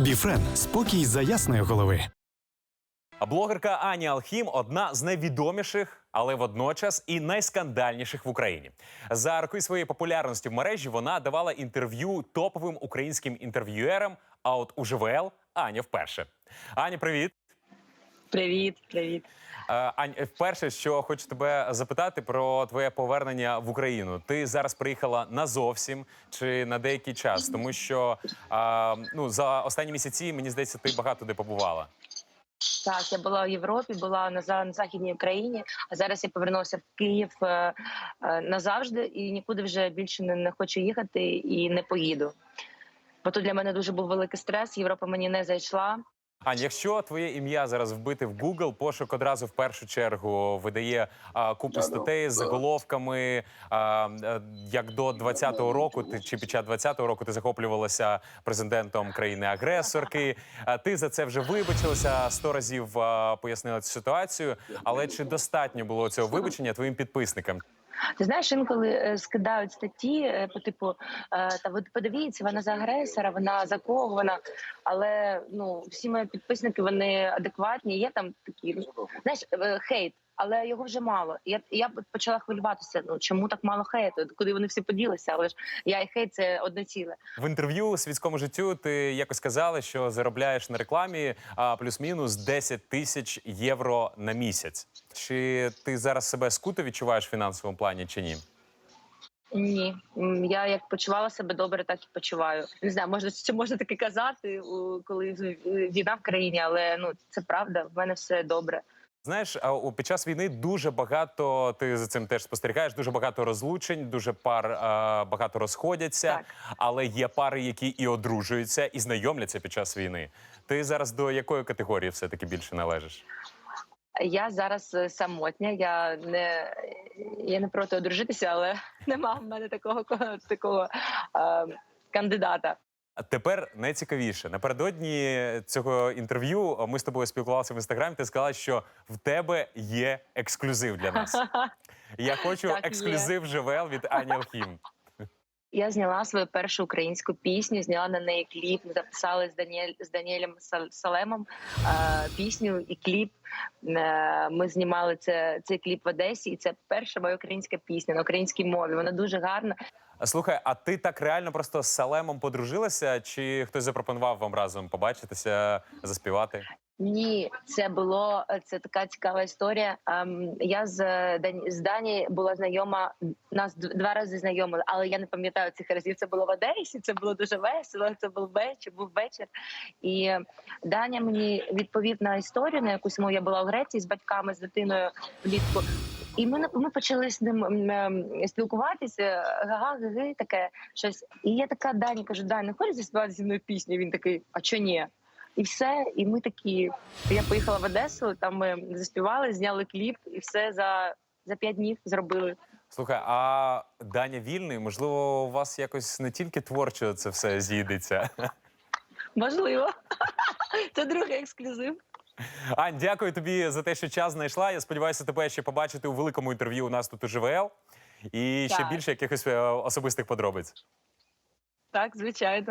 Біфрен спокій за ясної голови. Блогерка Ані Алхім одна з найвідоміших, але водночас і найскандальніших в Україні. За роки своєї популярності в мережі вона давала інтерв'ю топовим українським інтерв'юерам. А от у ЖВЛ Аня вперше. Аня, привіт. Привіт, привіт. Е, Ань, вперше, що хочу тебе запитати про твоє повернення в Україну. Ти зараз приїхала назовсім чи на деякий час, тому що ну за останні місяці мені здається, ти багато де побувала. Так, я була в Європі, була на, на західній Україні, а зараз я повернулася в Київ е, е, назавжди і нікуди вже більше не, не хочу їхати і не поїду. Бо тут для мене дуже був великий стрес. Європа мені не зайшла. Ань, якщо твоє ім'я зараз вбити в Google, пошук одразу в першу чергу видає а, купу статей з заголовками. А, е, як до 20-го року, ти чи під час 20-го року ти захоплювалася президентом країни-агресорки. А, ти за це вже вибачилася сто разів а, пояснила цю ситуацію. Але чи достатньо було цього вибачення твоїм підписникам? Ти знаєш, інколи е, скидають статті е, по типу е, та ви подивіться, вона за агресора, вона за кого вона. Але ну всі мої підписники вони адекватні. Є там такі знаєш, хейт, але його вже мало. Я я почала хвилюватися. Ну чому так мало хейту? Куди вони всі поділися? Але ж я і хейт це одне ціле. В інтерв'ю світському життю ти якось сказала, що заробляєш на рекламі а, плюс-мінус 10 тисяч євро на місяць. Чи ти зараз себе скуто відчуваєш в фінансовому плані чи ні? Ні, я як почувала себе добре, так і почуваю. Не знаю, можна чи можна таке казати, коли війна в країні, але ну це правда. В мене все добре. Знаєш, під час війни дуже багато ти за цим теж спостерігаєш. Дуже багато розлучень, дуже пар багато розходяться, Так. але є пари, які і одружуються, і знайомляться під час війни. Ти зараз до якої категорії все таки більше належиш? Я зараз е, самотня. Я не я не проти одружитися, але нема в мене такого ко- такого е, кандидата. Тепер найцікавіше. Напередодні цього інтерв'ю ми з тобою спілкувалися в інстаграмі. Ти сказала, що в тебе є ексклюзив для нас. Я хочу Так, є. ексклюзив Живел від Ані Алхім. Я зняла свою першу українську пісню, зняла на неї кліп. Ми записали з Даніель з Даніелем Сал- Салемом е, пісню і кліп. Е, ми знімали це цей кліп в Одесі, і це перша моя українська пісня на українській мові. Вона дуже гарна. Слухай, а ти так реально просто з Салемом подружилася? Чи хтось запропонував вам разом побачитися, заспівати? Ні, це було це така цікава історія. Ем, я з з Дані була знайома. Нас два рази знайомили, але я не пам'ятаю цих разів. Це було в Одесі. Це було дуже весело. Це був вечір. Був вечір. І Даня мені відповів на історію, на якусь мову. Я була в Греції з батьками, з дитиною влітку. І ми ми почали з ним ем, спілкуватися. Га ги таке щось. І я така Дані кажу: Дань, не хочеш заспівати зі мною пісню? Він такий, а чо ні? І все, і ми такі. Я поїхала в Одесу, там ми заспівали, зняли кліп, і все за, за п'ять днів зробили. Слухай, а Даня вільний? Можливо, у вас якось не тільки творчо це все з'їдеться. Можливо. Це другий ексклюзив. Ань, дякую тобі за те, що час знайшла. Я сподіваюся тебе ще побачити у великому інтерв'ю у нас тут у ЖВЛ. І ще більше якихось е, особистих подробиць. Так, звичайно.